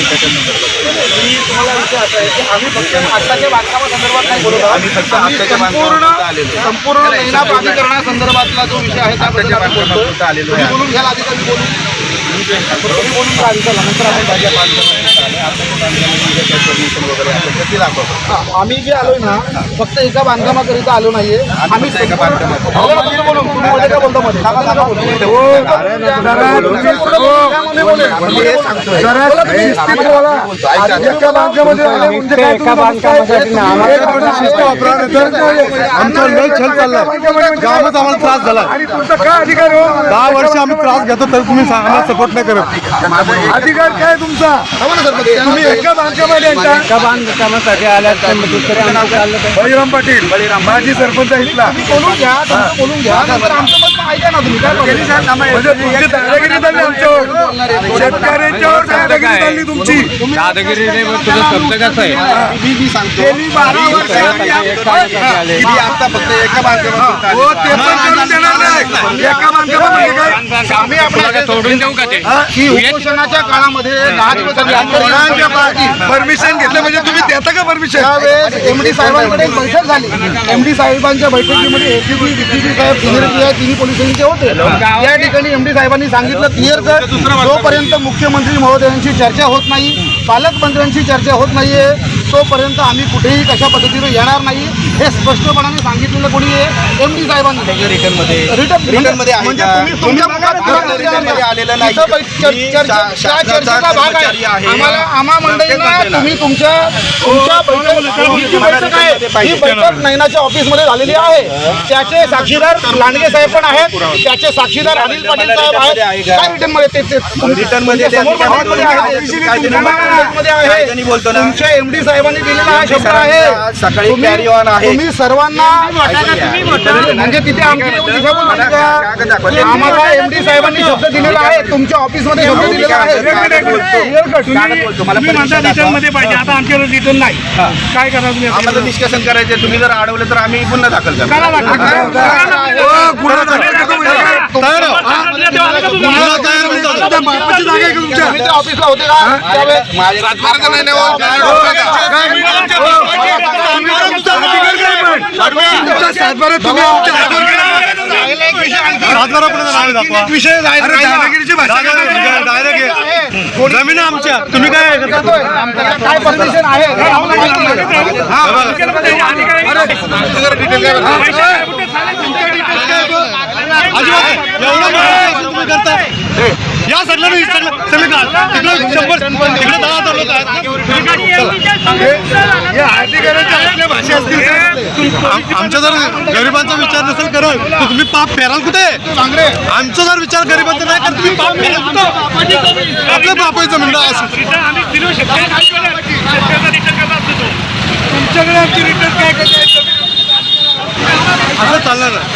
मी तुम्हाला विषय असा आहे की आम्ही फक्त आत्ताच्या बांधकामासंदर्भात नाही बोलत आहोत. आम्ही फक्त आम्ही आत्ताच्या संपूर्ण बांधकामापुरतं आलेलो आहे. संपूर्ण महिला प्राधिकरणासंदर्भातला जो विषय आहे त्याबद्दल आत्ताच्या आम्ही बोलतोय बांधकामापुरतं आलेलो आहे. तुम्ही बोलून घ्याल आधी कधी बोलून तुम्ही बोलून घ्या आधी चला नंतर आपण आत्ताच्या बांधकामापुरतं हा, आम्ही जे आलोय ना फक्त एका बांधकामाकरिता आलो नाहीये आम्ही एका. हो, हे म्हणजे बांधकामासाठी आमचा लय छल चाललाय गावात आम्हाला त्रास झाला आणि तुमचा काय अधिकार हो दहा त्रास घेतो तर तुम्ही सा- आम्हाला सपोर्ट नाही करत. माझं अधिकार काय तुमचा? तुम्ही एका बांधकामामध्ये यांच्या एका बांधकामासाठी आल्या बळीराम पाटील बळीराम माजी सरपंच आहे इथला बोलून घ्या तुमचं बोलून घ्या. नंतर आमचं मत ऐका ना तुम्ही काय बोलता? म्हणजे तुमची दादागिरी झाली आमच्यावर शेतकऱ्यांच्यावर दादागिरी झाली तुमची. दादागिरी नाही पण तुझं शब्द कसं आहे? मी मी सांगतो गेली बारा वर्ष आम्ही आले की आता फक्त एका बांधकामापुरतं आलेलो हो ते आहे. पण करून देणार नाही एका बांधकामामध्ये काय आम्ही आपल्या सोडून देऊ का ते? की उपोषणाच्या काळामध्ये दहा दिवस आम्ही आंदोलनांच्या काळात परमिशन घेतलं म्हणजे तुम्ही देता का परमिशन? त्यावेळेस एमडी साहेबांकडे एक बैठक झाली. एमडी साहेबांच्या बैठकीमध्ये एसीपी डीसीपी साहेब सिनियर पी आय तिन्ही पोलीस स्टेशनचे होते. या ठिकाणी एमडी साहेबांनी सांगितलं क्लिअर कर. जोपर्यंत मुख्यमंत्री महोदयांची चर्चा होत नाही पालकमंत्र्यांची चर्चा होत नाहीये तोपर्यंत आम्ही कुठेही कशा पद्धतीने येणार नाही हे स्पष्टपणाने सांगितलेलं कोणी आहे एमडी साहेबांनी. रिटर्नमध्ये रिटर्न रिटर्नमध्ये आहे म्हणजे का? तुम्ही तुमच्या मुखात आम्हाला रिटर्नमध्ये आलेलं नाही. चर्चेचा भाग आहे. आम्हाला आम्हा मंडळींना प्रत्येक तुम्ही तुमच्या तुमच्या बैठक ही आहे ही बैठक नैनाच्या ऑफिसमध्ये झालेली आहे. त्याचे साक्षीदार लांडगे साहेब पण आहेत. त्याचे साक्षीदार अनिल पाटील साहेब आहे आहेत? काय रिटर्नमध्ये? ते- ते रिटर्नमध्ये तुमच्यासमोर त्यांनी मध्ये काय आहे. बोलतो? तुमच्या काहीतरी मध्ये आहे साहेबांनी दिलेला हा शब्द आहे सकाळी तुम्ही- आहे. तुम्ही सर्वांना म्हणजे तिथे आमची निवड दिशाभूल झाली का? आम्हाला एमडी साहेबांनी शब्द दिलेला आहे तुमच्या ऑफिसमध्ये शब्द दिलेला आहे. मला तुम्ही म्हणता रिटर्न. मध्ये पाहिजे आता आमच्याकडे रिटर्न नाही काय करणार तुम्ही आम्हाला डिस्कशन करायचे तुम्ही जर अडवलं तर आम्ही पुन्हा दाखल करा. करा तयार होऊन जातो. बापाची जागा आहे का तुमच्या तुम्ही त्या ऑफिसला होते का त्यावेळेस माझे तुमचा सातबारा तुम्ही आमच्या दाखवा विषय अरे दादागिरीची भाषा काय नाही. डायरेक्ट आहे. जमीन आमच्या तुम्ही काय करता? आमच्याकडे काय परमिशन आहे हे आम्हाला माहिती नाही. अजिबात एवढं तुम्ही करता या सगळं नाही, सगळं सगळं का तिकडे शंभर तिकडे दहा हजार लोक आहेत. हे अधिकाऱ्यांच्या असल्या भाषा असतील तर आम- आमचा जर गरिबांचा विचार नसेल करत तर तुम्ही पाप फेराल कुठे? चांगले आमचा जर विचार गरिबांचा नाही करत तुम्ही पाप फेराल कुठं? आपल्या बापाचं म्हणणं असं तुमच्याकडे आमची रिटर्न काय करायचं असं चालणार नाही